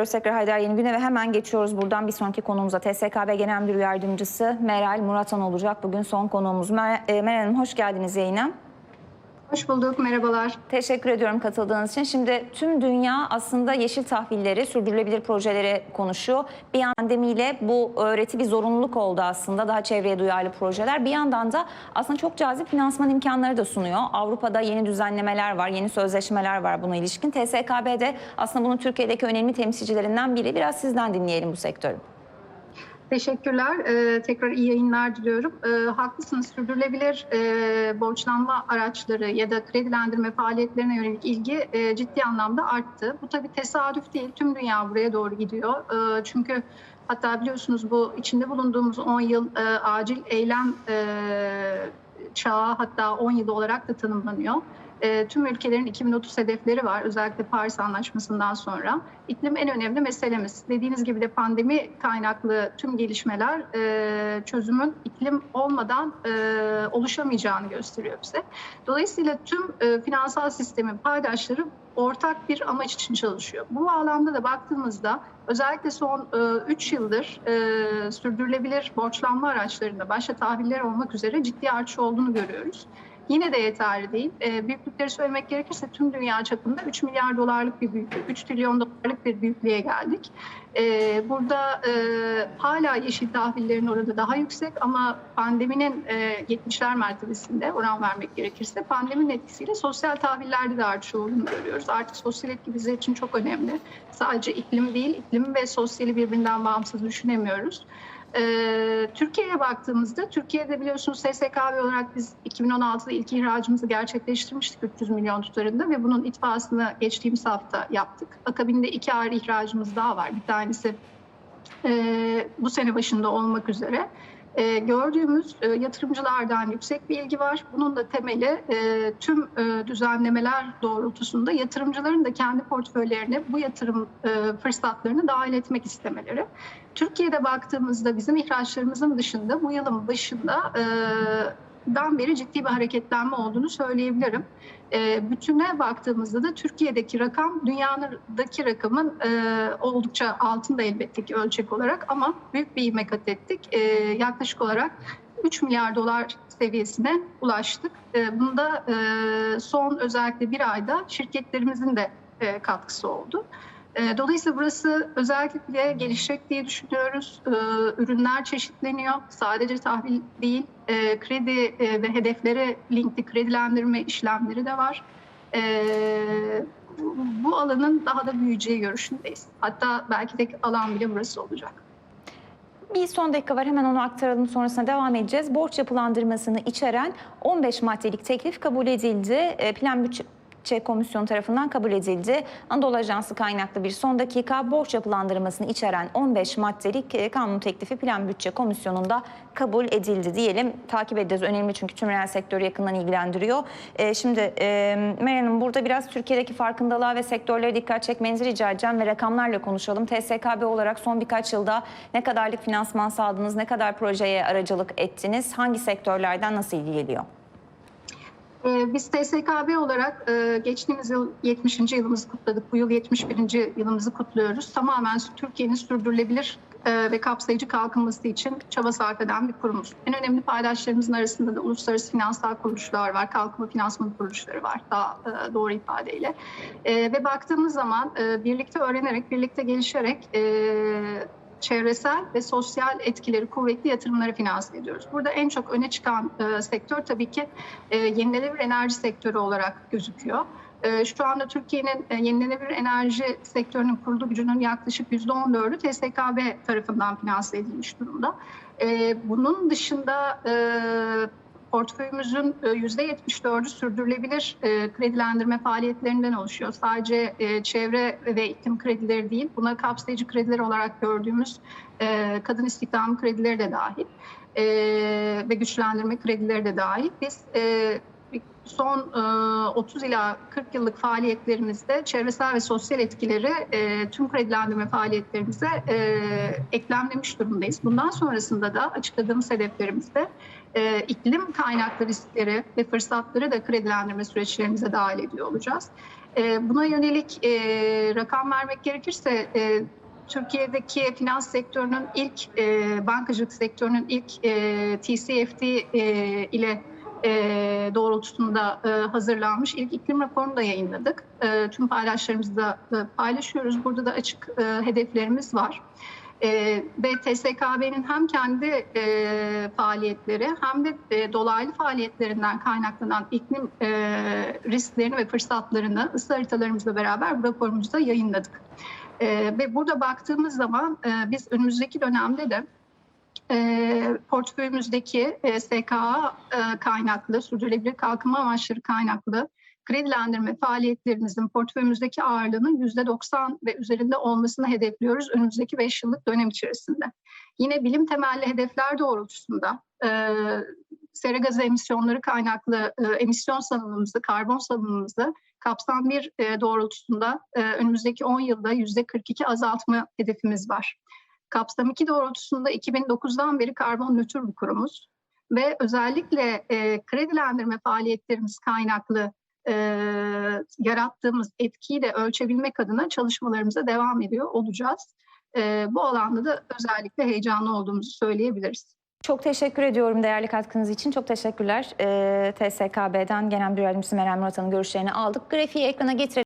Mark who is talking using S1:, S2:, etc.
S1: ediyoruz tekrar Haydar Yeni Güne ve hemen geçiyoruz buradan bir sonraki konuğumuza. TSKB Genel Müdür Yardımcısı Meral Muratan olacak bugün son konuğumuz. Mer e, Meral Hanım hoş geldiniz yayına.
S2: Hoş bulduk, merhabalar.
S1: Teşekkür ediyorum katıldığınız için. Şimdi tüm dünya aslında yeşil tahvilleri, sürdürülebilir projeleri konuşuyor. Bir yandan bu öğreti bir zorunluluk oldu aslında. Daha çevreye duyarlı projeler. Bir yandan da aslında çok cazip finansman imkanları da sunuyor. Avrupa'da yeni düzenlemeler var, yeni sözleşmeler var buna ilişkin. TSKB de aslında bunun Türkiye'deki önemli temsilcilerinden biri. Biraz sizden dinleyelim bu sektörü.
S2: Teşekkürler. Ee, tekrar iyi yayınlar diliyorum. Ee, haklısınız. Sürdürülebilir e, borçlanma araçları ya da kredilendirme faaliyetlerine yönelik ilgi e, ciddi anlamda arttı. Bu tabii tesadüf değil. Tüm dünya buraya doğru gidiyor. E, çünkü hatta biliyorsunuz bu içinde bulunduğumuz 10 yıl e, acil eylem e, çağı hatta 10 yıl olarak da tanımlanıyor. E, tüm ülkelerin 2030 hedefleri var. Özellikle Paris Anlaşması'ndan sonra. İklim en önemli meselemiz. Dediğiniz gibi de pandemi kaynaklı tüm gelişmeler e, çözümün iklim olmadan e, oluşamayacağını gösteriyor bize. Dolayısıyla tüm e, finansal sistemin paydaşları ortak bir amaç için çalışıyor. Bu bağlamda da baktığımızda özellikle son 3 yıldır e, sürdürülebilir borçlanma araçlarında başta tahviller olmak üzere ciddi artış olduğunu görüyoruz. Yine de yeterli değil. E, büyüklükleri söylemek gerekirse tüm dünya çapında 3 milyar dolarlık bir büyüklük, 3 trilyon dolarlık bir büyüklüğe geldik. E, burada e, hala yeşil tahvillerin oranı daha yüksek ama pandeminin e, 70'ler mertebesinde oran vermek gerekirse pandeminin etkisiyle sosyal tahvillerde de artış olduğunu görüyoruz. Artık sosyal etki bizler için çok önemli. Sadece iklim değil, iklim ve sosyali birbirinden bağımsız düşünemiyoruz. Ee, Türkiye'ye baktığımızda, Türkiye'de biliyorsunuz SSKB olarak biz 2016'da ilk ihracımızı gerçekleştirmiştik 300 milyon tutarında ve bunun itfasını geçtiğimiz hafta yaptık. Akabinde iki ayrı ihracımız daha var. Bir tanesi e, bu sene başında olmak üzere. E, gördüğümüz e, yatırımcılardan yüksek bir ilgi var. Bunun da temeli e, tüm e, düzenlemeler doğrultusunda yatırımcıların da kendi portföylerine bu yatırım e, fırsatlarını dahil etmek istemeleri. Türkiye'de baktığımızda bizim ihraçlarımızın dışında bu yılın başında e, dan beri ciddi bir hareketlenme olduğunu söyleyebilirim. E, bütüne baktığımızda da Türkiye'deki rakam dünyadaki rakamın e, oldukça altında elbette ki ölçek olarak ama büyük bir ivme kat ettik. E, yaklaşık olarak 3 milyar dolar seviyesine ulaştık. E, bunda e, son özellikle bir ayda şirketlerimizin de e, katkısı oldu. E, Dolayısıyla burası özellikle gelişecek diye düşünüyoruz. E, Ürünler çeşitleniyor. Sadece tahvil değil, e, kredi e, ve hedeflere linkli kredilendirme işlemleri de var. E, Bu alanın daha da büyüyeceği görüşündeyiz. Hatta belki tek alan bile burası olacak.
S1: Bir son dakika var hemen onu aktaralım sonrasında devam edeceğiz. Borç yapılandırmasını içeren 15 maddelik teklif kabul edildi. Plan bütçe Bütçe Komisyonu tarafından kabul edildi. Anadolu Ajansı kaynaklı bir son dakika borç yapılandırmasını içeren 15 maddelik e, kanun teklifi Plan Bütçe Komisyonu'nda kabul edildi diyelim. Takip edeceğiz. Önemli çünkü tüm reel sektörü yakından ilgilendiriyor. E, şimdi e, Meral Hanım burada biraz Türkiye'deki farkındalığa ve sektörlere dikkat çekmenizi rica edeceğim ve rakamlarla konuşalım. TSKB olarak son birkaç yılda ne kadarlık finansman sağladınız, ne kadar projeye aracılık ettiniz, hangi sektörlerden nasıl ilgi geliyor?
S2: Ee, Biz TSKB olarak e, geçtiğimiz yıl 70. yılımızı kutladık. Bu yıl 71. yılımızı kutluyoruz. Tamamen Türkiye'nin sürdürülebilir e, ve kapsayıcı kalkınması için çaba sarf eden bir kurumuz. En önemli paydaşlarımızın arasında da uluslararası finansal kuruluşlar var, kalkınma finansman kuruluşları var daha e, doğru ifadeyle. Ve baktığımız zaman birlikte öğrenerek, birlikte gelişerek çevresel ve sosyal etkileri kuvvetli yatırımları finanse ediyoruz. Burada en çok öne çıkan e, sektör tabii ki e, yenilenebilir enerji sektörü olarak gözüküyor. E, şu anda Türkiye'nin e, yenilenebilir enerji sektörünün kurulu gücünün yaklaşık %14'ü TSKB tarafından finanse edilmiş durumda. E, bunun dışında portföyümüzün %74'ü sürdürülebilir e, kredilendirme faaliyetlerinden oluşuyor. Sadece e, çevre ve iklim kredileri değil, buna kapsayıcı krediler olarak gördüğümüz e, kadın istihdamı kredileri de dahil ve güçlendirme kredileri de dahil. Biz son e, 30 ila 40 yıllık faaliyetlerimizde çevresel ve sosyal etkileri e, tüm kredilendirme faaliyetlerimize e, eklemlemiş durumdayız. Bundan sonrasında da açıkladığımız hedeflerimizde e, iklim kaynaklı riskleri ve fırsatları da kredilendirme süreçlerimize dahil ediyor olacağız. E, buna yönelik e, rakam vermek gerekirse e, Türkiye'deki finans sektörünün ilk e, bankacılık sektörünün ilk e, TCFD e, ile e, doğrultusunda e, hazırlanmış ilk iklim raporunu da yayınladık. E, tüm paydaşlarımızla da e, paylaşıyoruz. Burada da açık e, hedeflerimiz var. E, ve TSKB'nin hem kendi e, faaliyetleri hem de e, dolaylı faaliyetlerinden kaynaklanan iklim e, risklerini ve fırsatlarını ısı haritalarımızla beraber bu raporumuzda yayınladık. E, ve burada baktığımız zaman e, biz önümüzdeki dönemde de e, portföyümüzdeki e, SKA e, kaynaklı, sürdürülebilir kalkınma amaçları kaynaklı kredilendirme faaliyetlerimizin portföyümüzdeki ağırlığının %90 ve üzerinde olmasını hedefliyoruz önümüzdeki 5 yıllık dönem içerisinde. Yine bilim temelli hedefler doğrultusunda e, sera gazı emisyonları kaynaklı e, emisyon salınımımızı, karbon salınımımızı kapsam bir e, doğrultusunda e, önümüzdeki 10 yılda %42 azaltma hedefimiz var. Kapsam 2 doğrultusunda 2009'dan beri karbon nötr bir kurumuz ve özellikle e, kredilendirme faaliyetlerimiz kaynaklı e, yarattığımız etkiyi de ölçebilmek adına çalışmalarımıza devam ediyor olacağız. E, bu alanda da özellikle heyecanlı olduğumuzu söyleyebiliriz.
S1: Çok teşekkür ediyorum değerli katkınız için. Çok teşekkürler. Ee, TSKB'den Genel Müdür Yardımcısı Meral Murat'ın görüşlerini aldık. Grafiği ekrana getirelim.